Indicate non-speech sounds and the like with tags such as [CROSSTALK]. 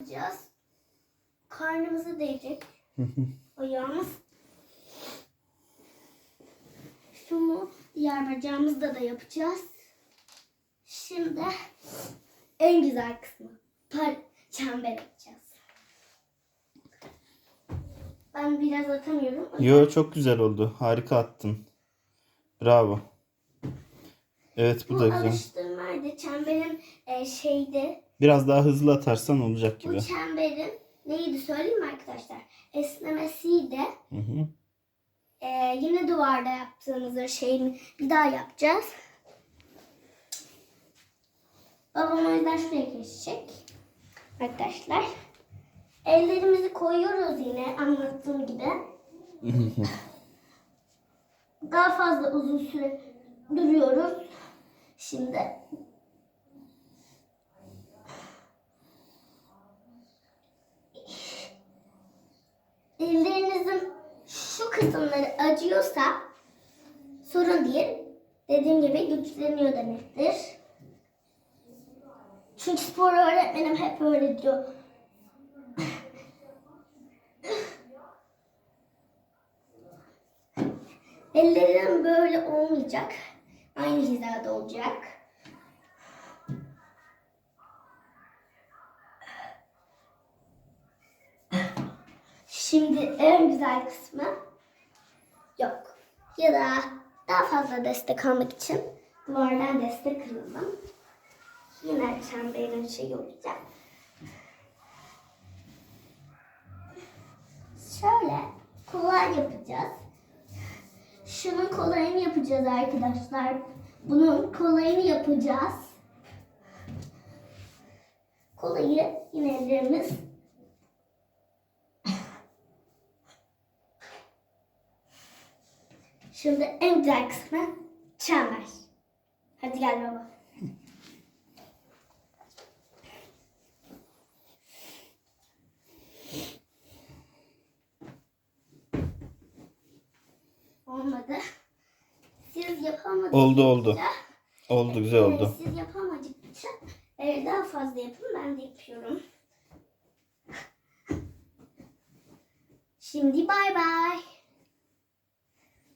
yapacağız. Karnımıza değecek ayağımız. Şunu diğer bacağımızda da yapacağız. Şimdi en güzel kısmı. Par çember yapacağız. Ben biraz atamıyorum. Yo çok güzel oldu. Harika attın. Bravo. Evet bu Bu da güzel. alıştırmaydı. Çemberin e, şeydi. Biraz daha hızlı atarsan olacak gibi. Bu çemberin neydi söyleyeyim mi arkadaşlar? Esnemesiydi. Hı hı. Ee, yine duvarda yaptığımız şeyini bir daha yapacağız. Babam o yüzden şuraya geçecek. Arkadaşlar. Ellerimizi koyuyoruz yine anlattığım gibi. [LAUGHS] Daha fazla uzun süre duruyoruz. Şimdi şu kısımları acıyorsa sorun değil. Dediğim gibi güçleniyor demektir. Çünkü spor öğretmenim hep öyle diyor. Ellerim böyle olmayacak. Aynı hizada olacak. Şimdi en güzel kısmı yok. Ya da daha fazla destek almak için duvardan destek alalım. Yine çemberin şey olacak. Şöyle kolay yapacağız. Şunun kolayını yapacağız arkadaşlar. Bunun kolayını yapacağız. Kolayı yine ellerimiz Şimdi en güzel kısmı çember. Hadi gel baba. Olmadı. Siz yapamadınız. Oldu oldu. Oldu güzel oldu. Siz yapamadıkça e, daha fazla yapın. Ben de yapıyorum. Şimdi bay bay.